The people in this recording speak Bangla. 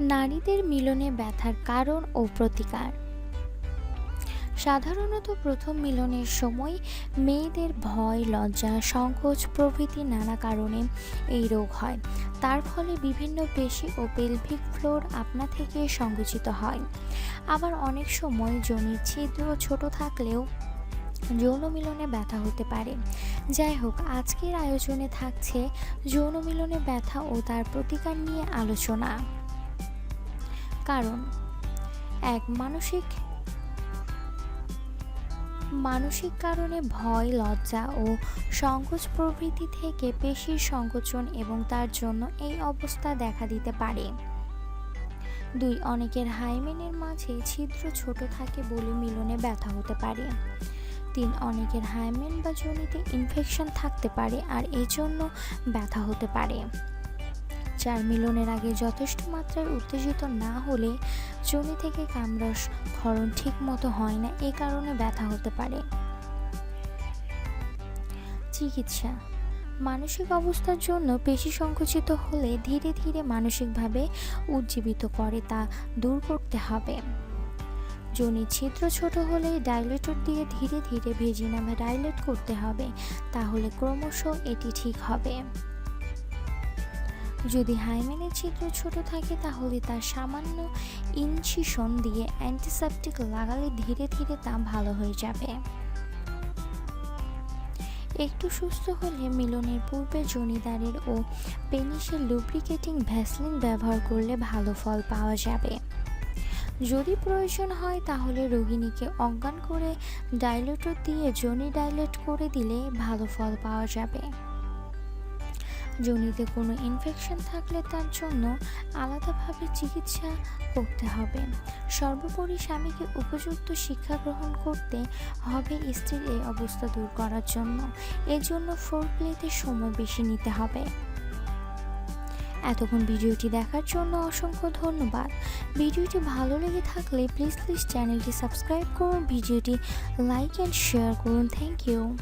নারীদের মিলনে ব্যথার কারণ ও প্রতিকার। সাধারণত প্রথম মিলনের সময় মেয়েদের ভয়, লজ্জা, সংকোচ প্রভৃতি নানা কারণে এই রোগ হয়। তার ফলে বিভিন্ন পেশি ও পেলভিক ফ্লোর আপনা থেকে সংকুচিত হয়। আবার অনেক সময় জনির ছিদ্র ছোট থাকলেও যৌন মিলনে ব্যথা হতে পারে। যাই হোক, আজকের আয়োজনে থাকছে যৌন মিলনে ব্যথা ও তার প্রতিকার নিয়ে আলোচনা। কারণ এক মানসিক মানসিক কারণে ভয়, লজ্জা ও সংকোচ প্রভৃতি থেকে পেশির সংকোচন এবং তার জন্য এই অবস্থা দেখা দিতে পারে। দুই, অনেকের হাইমেনের মাঝে ছিদ্র ছোট থাকে বলে মিলনে ব্যথা হতে পারে। তিন, অনেকের হাইমেন বা জনিতে ইনফেকশন থাকতে পারে আর এজন্য ব্যথা হতে পারে। চার মিলনের আগে যথেষ্ট মাত্রায় উত্তেজিত না হলে জমি থেকে কামরস ক্ষরণ ঠিক মতো হয় না। এ কারণে ব্যথা হতে পারে। চিকিৎসা। মানসিক অবস্থার জন্য পেশি সংকুচিত হলে ধীরে ধীরে মানসিকভাবে উজ্জীবিত করে তা দূর করতে হবে। যোনি ছিদ্র ছোট হলে ডাইলেটর দিয়ে ধীরে ধীরে ভেজিনা বা ডাইলেট করতে হবে। তাহলে ক্রমশ এটি ঠিক হবে। যদি হাইমেনের ছিদ্র ছোট থাকে তাহলে তার সামান্য ইনসিশন দিয়ে অ্যান্টিসেপটিক লাগালে ধীরে ধীরে তা ভালো হয়ে যাবে। একটু সুস্থ হলে মিলনের পূর্বে জনিদারের ও পেনিসের লুব্রিকেটিং ভ্যাসলিন ব্যবহার করলে ভালো ফল পাওয়া যাবে। যদি প্রয়োজন হয় তাহলে রোগিণীকে অজ্ঞান করে ডাইলেটর দিয়ে জনি ডাইলেট করে দিলে ভালো ফল পাওয়া যাবে। জনিতে কোনো ইনফেকশন থাকলে তার জন্য আলাদাভাবে চিকিৎসা করতে হবে। সর্বোপরি স্বামীকে উপযুক্ত শিক্ষা গ্রহণ করতে হবে স্ত্রীর এই অবস্থা দূর করার জন্য। এর জন্য ফোর প্লেতে সময় বেশি নিতে হবে। এতক্ষণ ভিডিওটি দেখার জন্য অসংখ্য ধন্যবাদ। ভিডিওটি ভালো লেগে থাকলে প্লিজ প্লিজ চ্যানেলটি সাবস্ক্রাইব করুন, ভিডিওটি লাইক অ্যান্ড শেয়ার করুন। Thank you